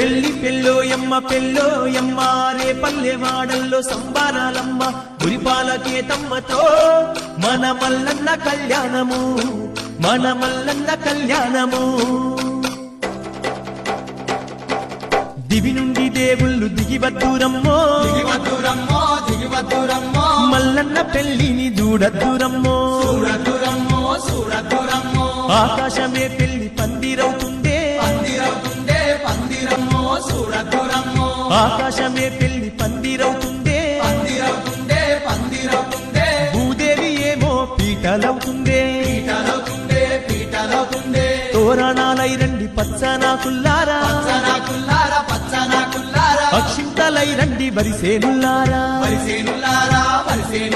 పెళ్ళి పెళ్ళో ఎమ్మ పెళ్ళో ఎమ్మ రే పల్లె వాడల్లో సంబారాలమ్మ గురిపాలకే తమ్మతో మన మల్లన్న కళ్యాణము మన మల్లన్న కళ్యాణము. దివి నుండి దేవుళ్ళు దిగివద్దురమ్మో. దిగివద్దురమ్మో దిగివద్దురమ్మో. మల్లన్న పెళ్ళిని చూడద్దురమ్మో చూడద్దురమ్మో చూడద్దురమ్మో ఆకాశమే పెళ్ళి పందిరవుతుందే. ఆకాశమే పెళ్ళి పందిరవుతుందే పందిరవుతుందే పందిరవుతుందే భూదేవి ఏమో పీటలవుతుందే పీటలవుతుందే పీటలవుతుందే తోరణాలై రండి పచ్చనాకుల్లారా పచ్చనా కుల్లారా పచ్చనా కుల్లారా. అక్షింతలై రండి వరిసేనుల్లారా. వరిసేనులారా వరిసేనులారా